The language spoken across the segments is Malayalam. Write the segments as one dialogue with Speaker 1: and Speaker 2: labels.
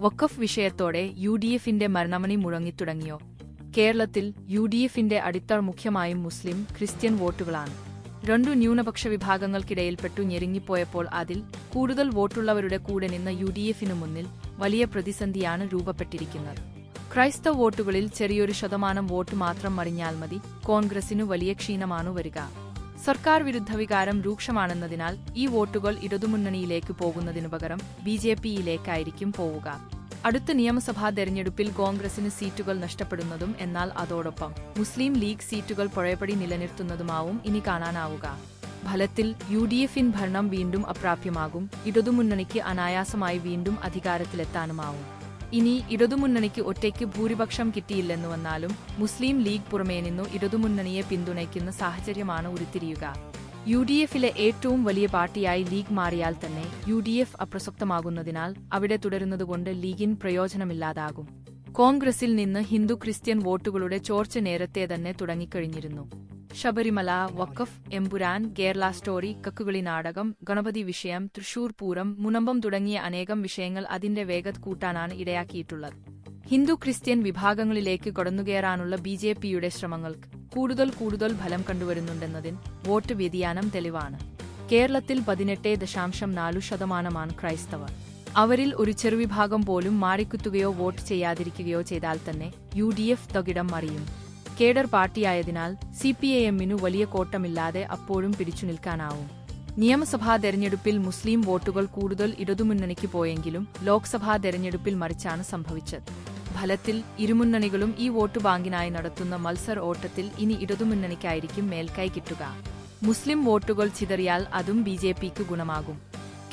Speaker 1: വഖഫ് വിഷയത്തോടെ യു ഡി എഫിന്റെ മരണമണി മുഴങ്ങിത്തുടങ്ങിയോ? കേരളത്തിൽ യു ഡി എഫിന്റെ അടിത്തറ മുഖ്യമായും മുസ്ലിം ക്രിസ്ത്യൻ വോട്ടുകളാണ്. രണ്ടു ന്യൂനപക്ഷ വിഭാഗങ്ങൾക്കിടയിൽപ്പെട്ടു ഞെരുങ്ങിപ്പോയപ്പോൾ അതിൽ കൂടുതൽ വോട്ടുള്ളവരുടെ കൂടെ നിന്ന യു ഡി എഫിനു മുന്നിൽ വലിയ പ്രതിസന്ധിയാണ് രൂപപ്പെട്ടിരിക്കുന്നത്. ക്രൈസ്തവ വോട്ടുകളിൽ ചെറിയൊരു ശതമാനം വോട്ട് മാത്രം മറിഞ്ഞാൽ മതി കോൺഗ്രസിനു വലിയ ക്ഷീണമാണു വരിക. സർക്കാർ വിരുദ്ധ വികാരം രൂക്ഷമാണെന്നതിനാൽ ഈ വോട്ടുകൾ ഇടതുമുന്നണിയിലേക്ക് പോകുന്നതിനു പകരം ബി ജെ പിയിലേക്കായിരിക്കും പോവുക. അടുത്ത നിയമസഭാ തെരഞ്ഞെടുപ്പിൽ കോൺഗ്രസിന് സീറ്റുകൾ നഷ്ടപ്പെടുന്നതും എന്നാൽ അതോടൊപ്പം മുസ്ലിം ലീഗ് സീറ്റുകൾ പുഴയപടി നിലനിർത്തുന്നതുമാവും ഇനി കാണാനാവുക. ഫലത്തിൽ യു ഡി എഫിൻ ഭരണം വീണ്ടും അപ്രാപ്യമാകും ഇടതുമുന്നണിക്ക് അനായാസമായി വീണ്ടും അധികാരത്തിലെത്താനുമാവും. ഇനി ഇടതുമുന്നണിക്ക് ഒറ്റയ്ക്ക് ഭൂരിപക്ഷം കിട്ടിയില്ലെന്നു വന്നാലും മുസ്ലിം ലീഗ് പുറമേ നിന്നു ഇടതുമുന്നണിയെ പിന്തുണയ്ക്കുന്ന സാഹചര്യമാണ് ഉരുത്തിരിയുക. യു ഡി എഫിലെ ഏറ്റവും വലിയ പാർട്ടിയായി ലീഗ് മാറിയാൽ തന്നെ യു ഡി എഫ് അപ്രസക്തമാകുന്നതിനാൽ അവിടെ തുടരുന്നതുകൊണ്ട് ലീഗിൻ പ്രയോജനമില്ലാതാകും. കോൺഗ്രസിൽ നിന്ന് ഹിന്ദു ക്രിസ്ത്യൻ വോട്ടുകളുടെ ചോർച്ച നേരത്തെ തന്നെ തുടങ്ങിക്കഴിഞ്ഞിരുന്നു. ശബരിമല വഖഫ് എമ്പുരാൻ കേരള സ്റ്റോറി കക്കുകളി നാടകം ഗണപതി വിഷയം തൃശൂർ പൂരം മുനമ്പം തുടങ്ങിയ അനേകം വിഷയങ്ങൾ അതിന്റെ വേഗത് കൂട്ടാനാണ് ഇടയാക്കിയിട്ടുള്ളത്. ഹിന്ദു ക്രിസ്ത്യൻ വിഭാഗങ്ങളിലേക്ക് കടന്നുകയറാനുള്ള ബി ജെ പിയുടെ ശ്രമങ്ങൾക്ക് കൂടുതൽ കൂടുതൽ ഫലം കണ്ടുവരുന്നുണ്ടെന്നതിന് വോട്ട് വ്യതിയാനം തെളിവാണ്. കേരളത്തിൽ പതിനെട്ട് ദശാംശം നാലു ശതമാനമാണ് ക്രൈസ്തവർ. അവരിൽ ഒരു ചെറുവിഭാഗം പോലും മാറിക്കുത്തുകയോ വോട്ട് ചെയ്യാതിരിക്കുകയോ ചെയ്താൽ തന്നെ യു ഡി എഫ് തകിടം മറിയും. കേഡർ പാർട്ടിയായതിനാൽ സി പി ഐ എമ്മിനു വലിയ കോട്ടമില്ലാതെ അപ്പോഴും പിടിച്ചു നിൽക്കാനാവും. നിയമസഭാ തെരഞ്ഞെടുപ്പിൽ മുസ്ലിം വോട്ടുകൾ കൂടുതൽ ഇടതുമുന്നണിക്ക് പോയെങ്കിലും ലോക്സഭാ തെരഞ്ഞെടുപ്പിൽ മറിച്ചാണ് സംഭവിച്ചത്. ഫലത്തിൽ ഇരുമുന്നണികളും ഈ വോട്ട് ബാങ്കിനായി നടത്തുന്ന മത്സർ ഓട്ടത്തിൽ ഇനി ഇടതുമുന്നണിക്കായിരിക്കും മേൽക്കൈ കിട്ടുക. മുസ്ലിം വോട്ടുകൾ ചിതറിയാൽ അതും ബി ജെ പിക്ക് ഗുണമാകും.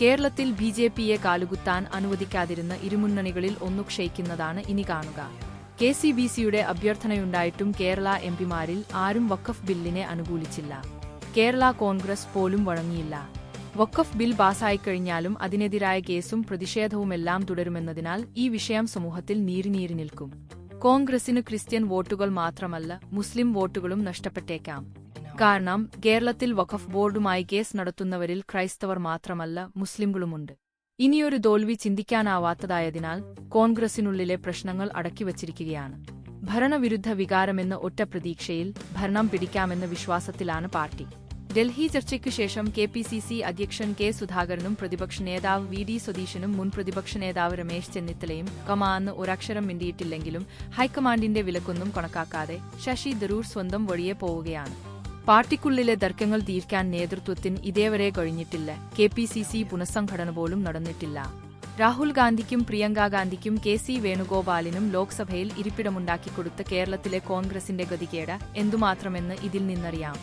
Speaker 1: കേരളത്തിൽ ബി ജെ പിയെ കാലുകുത്താൻ അനുവദിക്കാതിരുന്ന ഇരുമുന്നണികളിൽ ഒന്നു ക്ഷയിക്കുന്നതാണ് ഇനി കാണുക. കെ സി ബി സിയുടെ അഭ്യർത്ഥനയുണ്ടായിട്ടും കേരള എംപിമാരിൽ ആരും വഖഫ് ബില്ലിനെ അനുകൂലിച്ചില്ല. കേരള കോൺഗ്രസ് പോലും വഴങ്ങിയില്ല. വഖഫ് ബിൽ പാസായിക്കഴിഞ്ഞാലും അതിനെതിരായ കേസും പ്രതിഷേധവുമെല്ലാം തുടരുമെന്നതിനാൽ ഈ വിഷയം സമൂഹത്തിൽ നീരിനീരി നിൽക്കും. കോൺഗ്രസിന് ക്രിസ്ത്യൻ വോട്ടുകൾ മാത്രമല്ല മുസ്ലിം വോട്ടുകളും നഷ്ടപ്പെട്ടേക്കാം. കാരണം കേരളത്തിൽ വഖഫ് ബോർഡുമായി കേസ് നടത്തുന്നവരിൽ ക്രൈസ്തവർ മാത്രമല്ല മുസ്ലിംകളുമുണ്ട്. ഇനിയൊരു തോൽവി ചിന്തിക്കാനാവാത്തതായതിനാൽ കോൺഗ്രസിനുള്ളിലെ പ്രശ്നങ്ങൾ അടക്കിവച്ചിരിക്കുകയാണ്. ഭരണവിരുദ്ധ വികാരമെന്ന ഒറ്റ പ്രതീക്ഷയിൽ ഭരണം പിടിക്കാമെന്ന വിശ്വാസത്തിലാണ് പാർട്ടി. ഡൽഹി ചർച്ചയ്ക്കു ശേഷം കെ പി സി സി അധ്യക്ഷൻ കെ സുധാകരനും പ്രതിപക്ഷ നേതാവ് വി ഡി സതീശനും മുൻ പ്രതിപക്ഷ നേതാവ് രമേശ് ചെന്നിത്തലയും കമാന്ന് ഒരക്ഷരം മിണ്ടിയിട്ടില്ലെങ്കിലും ഹൈക്കമാൻഡിന്റെ വിലക്കൊന്നും കണക്കാക്കാതെ ശശി തരൂർ സ്വന്തം വഴിയെ പോവുകയാണ്. പാർട്ടിക്കുള്ളിലെ തർക്കങ്ങൾ തീർക്കാൻ നേതൃത്വത്തിന് ഇതേവരെ കഴിഞ്ഞിട്ടില്ല. കെ പി സി സി പുനഃസംഘടന പോലും നടന്നിട്ടില്ല. രാഹുൽ ഗാന്ധിക്കും പ്രിയങ്ക ഗാന്ധിക്കും കെ സി വേണുഗോപാലിനും ലോക്സഭയിൽ ഇരിപ്പിടമുണ്ടാക്കിക്കൊടുത്ത കേരളത്തിലെ കോൺഗ്രസിന്റെ ഗതികേട് എന്തുമാത്രമെന്ന് ഇതിൽ നിന്നറിയാം.